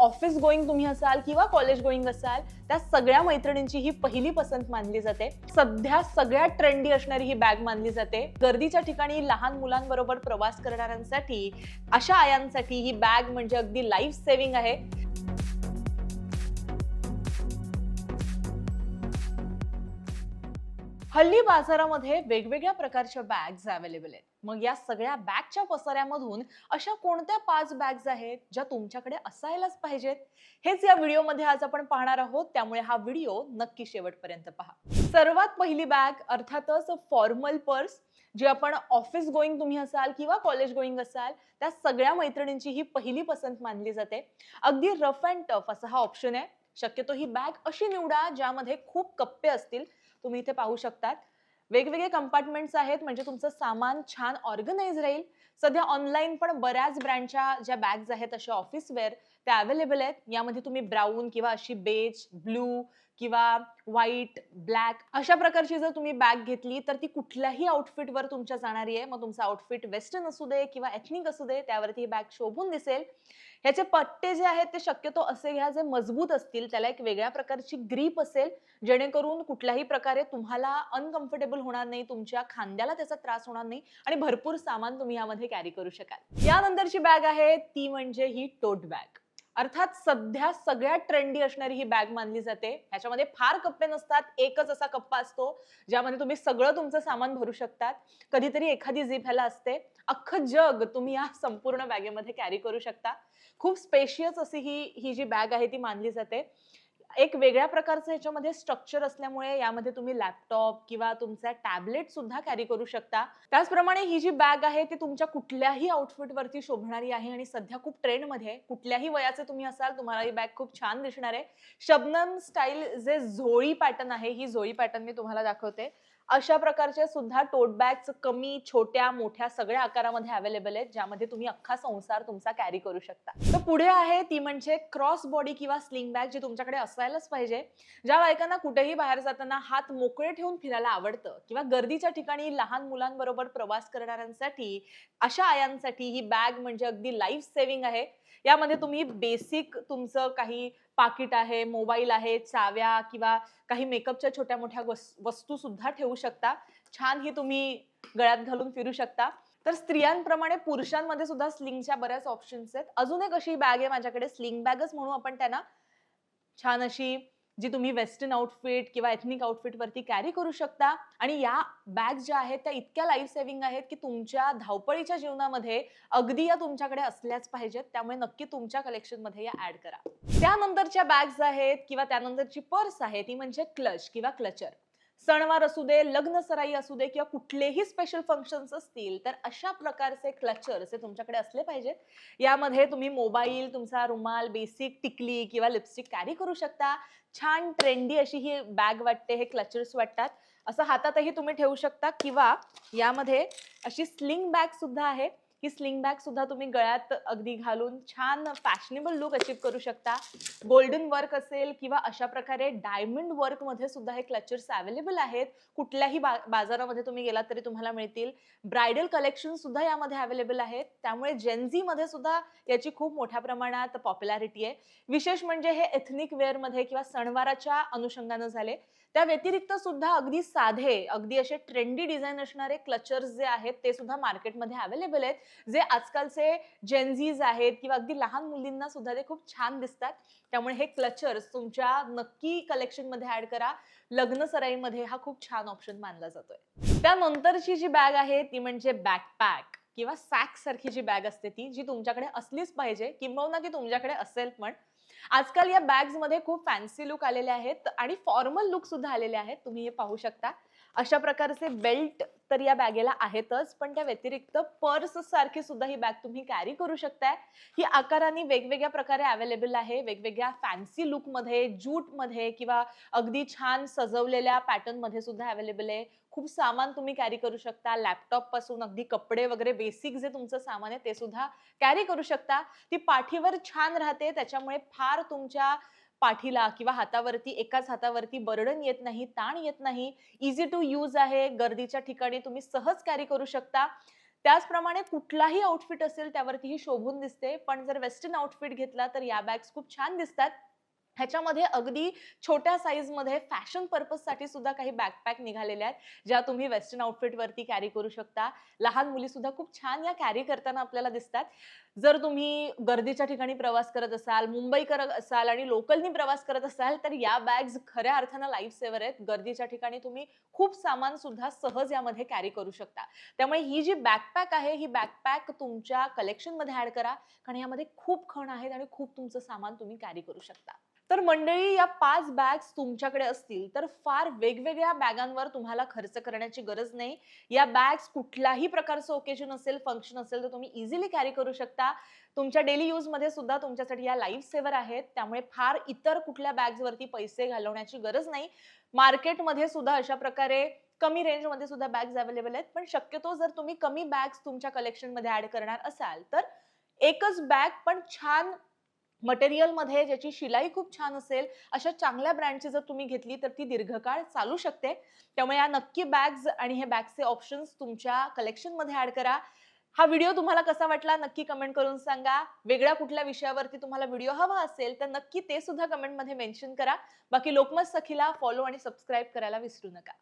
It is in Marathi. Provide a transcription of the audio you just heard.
ऑफिस गोईंग तुम्ही असाल किंवा कॉलेज गोईंग असाल त्या सगळ्या मैत्रिणींची ही पहिली पसंत मानली जाते. सध्या सगळ्यात ट्रेंडी असणारी ही बॅग मानली जाते. गर्दीच्या ठिकाणी लहान मुलांबरोबर प्रवास करणाऱ्यांसाठी अशा आयांसाठी ही बॅग म्हणजे अगदी लाईफ सेव्हिंग आहे. हल्ली बाजारामध्ये वेगवेगळ्या प्रकारच्या बॅग्स अवेलेबल आहेत. मग या सगळ्या बॅगच्या पसाऱ्यामधून अशा कोणत्या पाच बॅग्स आहेत ज्या तुमच्याकडे असायलाच पाहिजेत? हेच या व्हिडिओमध्ये आज आपण पाहणार आहोत. त्यामुळे हा व्हिडिओ नक्की शेवटपर्यंत पहा. सर्वात पहिली बॅग अर्थातच फॉर्मल पर्स जे आपण ऑफिस गोईंग तुम्ही असाल किंवा कॉलेज गोईंग असाल त्या सगळ्या मैत्रिणींची ही पहिली पसंत मानली जाते. अगदी रफ अँड टफ असा हा ऑप्शन आहे. शक्यतो ही बॅग अशी निवडा ज्यामध्ये खूप कप्पे असतील. तुम्ही इथे पाहू शकतात. वेगवेगळे कंपार्टमेंट्स आहेत म्हणजे तुमचं सामान छान ऑर्गनाईज राहील. सध्या ऑनलाईन पण बऱ्याच ब्रँडच्या ज्या बॅग्स आहेत अशा ऑफिस वेअर त्या अवेलेबल आहेत. यामध्ये तुम्ही ब्राऊन किंवा अशी बेज ब्लू किंवा व्हाईट ब्लॅक अशा प्रकारची जर तुम्ही बॅग घेतली तर ती कुठल्याही आउटफिटवर तुमच्या जाणारी आहे. मग तुमचं आउटफिट वेस्टर्न असू दे किंवा एथनिक असू दे त्यावरती ही बॅग शोभून दिसेल. ह्याचे पट्टे जे आहेत ते शक्यतो असे घ्या जे मजबूत असतील. त्याला एक वेगळ्या प्रकारची ग्रीप असेल जेणेकरून कुठल्याही प्रकारे तुम्हाला अनकम्फर्टेबल होणार नाही तुमच्या खांद्याला त्याचा त्रास होणार नाही आणि भरपूर सामान तुम्ही यामध्ये कॅरी करू शकाल. यानंतरची बॅग आहे ती म्हणजे ही टोट बॅग अर्थात सध्या सगळ्यात ट्रेंडी असणारी ही बॅग मानली जाते. ह्याच्यामध्ये फार कप्पे नसतात एकच असा कप्पा असतो ज्यामध्ये तुम्ही सगळं तुमचं सामान भरू शकतात. कधीतरी एखादी झिप ह्याला असते. अख्खं जग तुम्ही या संपूर्ण बॅगेमध्ये कॅरी करू शकता. खूप स्पेशियस अशी ही ही जी बॅग आहे ती मानली जाते. एक वेगळ्या प्रकारचं ह्याच्यामध्ये स्ट्रक्चर असल्यामुळे यामध्ये तुम्ही लॅपटॉप किंवा तुमचा टॅबलेट सुद्धा कॅरी करू शकता. त्याचप्रमाणे ही जी बॅग आहे ती तुमच्या कुठल्याही आउटफिट वरती शोभणारी आहे आणि सध्या खूप ट्रेंडमध्ये कुठल्याही वयाचे तुम्ही असाल तुम्हाला ही बॅग खूप छान दिसणार आहे. शबनम स्टाईल जे झोळी पॅटर्न आहे ही झोळी पॅटर्न मी तुम्हाला दाखवते. अशा प्रकारचे सुद्धा टोट बॅग्स कमी छोट्या मोठ्या सगळ्या आकारामध्ये अवेलेबल आहेत ज्यामध्ये तुम्ही अख्खा संसार तुमचा कॅरी करू शकता. तर पुढे आहे ती म्हणजे क्रॉस बॉडी किंवा स्लिंग बॅग जी तुमच्याकडे असायलाच पाहिजे. ज्या बायकांना कुठेही बाहेर जाताना हात मोकळे ठेवून फिरायला आवडतं किंवा गर्दीच्या ठिकाणी लहान मुलांबरोबर प्रवास करणाऱ्यांसाठी अशा आयांसाठी ही बॅग म्हणजे अगदी लाईफ सेव्हिंग आहे. यामध्ये तुम्ही बेसिक तुमचं काही पाकिट आहे मोबाईल आहे चाव्या किंवा काही मेकअपच्या छोट्या मोठ्या वस्तू सुद्धा ठेवू शकता. छान ही तुम्ही गळ्यात घालून फिरू शकता. तर स्त्रियांप्रमाणे पुरुषांमध्ये सुद्धा स्लिंगच्या बऱ्याच ऑप्शन्स आहेत. अजून एक अशी बॅग आहे माझ्याकडे स्लिंग बॅगच म्हणू आपण त्यांना. छान अशी जी तुम्ही वेस्टर्न आउटफिट किंवा एथनिक आउटफिट वरती कॅरी करू शकता. आणि या बॅग ज्या आहेत त्या इतक्या लाईफ सेव्हिंग आहेत की तुमच्या धावपळीच्या जीवनामध्ये अगदी या तुमच्याकडे असल्याच पाहिजेत. त्यामुळे नक्की तुमच्या कलेक्शनमध्ये या ऍड करा. त्यानंतरच्या बॅग्स आहेत किंवा त्यानंतरची पर्स आहे ती म्हणजे क्लच किंवा क्लचर सणवार असू दे लग्न सराई असू दे किंवा कुठलेही स्पेशल फंक्शन्स असतील तर अशा प्रकारचे क्लचर्स हे तुमच्याकडे असले पाहिजेत. यामध्ये तुम्ही मोबाईल तुमचा रुमाल बेसिक टिकली किंवा लिपस्टिक कॅरी करू शकता. छान ट्रेंडी अशी ही बॅग वाटते हे क्लचर्स वाटतात. असं हातातही तुम्ही ठेवू शकता. किंवा यामध्ये अशी स्लिंग बॅग सुद्धा आहे. ही स्लिंग बॅग सुद्धा तुम्ही गळ्यात अगदी घालून छान फॅशनेबल लुक अचीव करू शकता. गोल्डन वर्क असेल किंवा अशा प्रकारे डायमंड वर्कमध्ये सुद्धा हे क्लचर्स अवेलेबल आहेत. कुठल्याही बा बाजारामध्ये तुम्ही गेलात तरी तुम्हाला मिळतील. ब्रायडल कलेक्शन सुद्धा यामध्ये अवेलेबल आहेत. त्यामुळे जेन्झी मध्ये सुद्धा याची खूप मोठ्या प्रमाणात पॉप्युलॅरिटी आहे. विशेष म्हणजे हे एथनिक वेअरमध्ये किंवा सणवाराच्या अनुषंगानं झाले त्या व्यतिरिक्त सुद्धा अगदी साधे अगदी असे ट्रेंडी डिझाईन असणारे क्लचर्स जे आहेत ते सुद्धा मार्केटमध्ये अवेलेबल आहेत. जे आजकालचे जेन्झीज आहेत किंवा अगदी लहान मुलींना सुद्धा ते खूप छान दिसतात. त्यामुळे हे क्लचर्स तुमच्या नक्की कलेक्शनमध्ये ऍड करा. लग्न सराईमध्ये हा खूप छान ऑप्शन मानला जातोय. त्यानंतरची जी बॅग आहे ती म्हणजे बॅकपॅक किंवा सॅक सारखी जी बॅग असते ती जी तुमच्याकडे असलीच पाहिजे किंबहुना ती तुमच्याकडे असेल पण. आजकाल या बॅग्समध्ये खूप फॅन्सी लुक आलेले आहेत आणि फॉर्मल लुक सुद्धा आलेले आहेत तुम्ही हे पाहू शकता. अशा प्रकारचे बेल्ट तर या बॅगेला आहेतच पण त्या व्यतिरिक्त पर्स सारखी सुद्धा ही बॅग तुम्ही कॅरी करू शकताय. ही आकाराने वेगवेगळ्या प्रकारे अवेलेबल आहे. वेगवेगळ्या फॅन्सी लुकमध्ये ज्यूटमध्ये किंवा अगदी छान सजवलेल्या पॅटर्नमध्ये सुद्धा अवेलेबल आहे. खूप सामान तुम्ही कॅरी करू शकता. लॅपटॉपपासून अगदी कपडे वगैरे बेसिक जे तुमचं सामान आहे ते सुद्धा कॅरी करू शकता. ती पाठीवर छान राहते त्याच्यामुळे फार तुमच्या पाठीला किंवा हातावरती एकाच हातावरती बर्डन येत नाही ताण येत नाही. इझी टू यूज आहे. गर्दीच्या ठिकाणी तुम्ही सहज कॅरी करू शकता. त्याचप्रमाणे कुठलाही आउटफिट असेल त्यावरती ही शोभून दिसते. पण जर वेस्टर्न आउटफिट घेतला तर या बॅग्स खूप छान दिसतात. ह्याच्यामध्ये अगदी छोट्या साईजमध्ये फॅशन पर्पजसाठी सुद्धा काही बॅकपॅक निघालेल्या आहेत ज्या तुम्ही वेस्टर्न आउटफिटवरती कॅरी करू शकता. लहान मुली सुद्धा खूप छान या कॅरी करताना आपल्याला दिसतात. जर तुम्ही गर्दीच्या ठिकाणी प्रवास करत असाल मुंबई करत असाल आणि लोकलनी प्रवास करत असाल तर या बॅग्स खऱ्या अर्थानं लाईफ सेवर आहेत. गर्दीच्या ठिकाणी तुम्ही खूप सामान सुद्धा सहज यामध्ये कॅरी करू शकता. त्यामुळे ही जी बॅकपॅक आहे ही बॅकपॅक तुमच्या कलेक्शनमध्ये ऍड करा कारण यामध्ये खूप खण आहेत आणि खूप तुमचं सामान तुम्ही कॅरी करू शकता. तर मंडळी या पाच बॅग्स तुमच्याकडे असतील तर फार वेगवेगळ्या बॅगांवर तुम्हाला खर्च करण्याची गरज नाही. या बॅग्स कुठल्याही प्रकारचं ओकेजन असेल फंक्शन असेल तर तुम्ही इझिली कॅरी करू शकता. तुमच्या डेली यूजमध्ये सुद्धा तुमच्यासाठी या लाईफ सेवर आहेत. त्यामुळे फार इतर कुठल्या बॅग्स वरती पैसे घालवण्याची गरज नाही. मार्केटमध्ये सुद्धा अशा प्रकारे कमी रेंजमध्ये सुद्धा बॅग्स अवेलेबल आहेत. पण शक्यतो जर तुम्ही कमी बॅग्स तुमच्या कलेक्शनमध्ये ऍड करणार असाल तर एकच बॅग पण छान मटेरियलमध्ये ज्याची शिलाई खूप छान असेल अशा चांगल्या ब्रँडची जर तुम्ही घेतली तर ती दीर्घकाळ चालू शकते. त्यामुळे या नक्की बॅग्स आणि हे बॅगचे ऑप्शन्स तुमच्या कलेक्शनमध्ये ऍड करा. हा व्हिडिओ तुम्हाला कसा वाटला नक्की कमेंट करून सांगा. वेगळ्या कुठल्या विषयावरती तुम्हाला व्हिडिओ हवा असेल तर नक्की ते सुद्धा कमेंटमध्ये मेन्शन करा. बाकी लोकमत सखीला फॉलो आणि सबस्क्राईब करायला विसरू नका.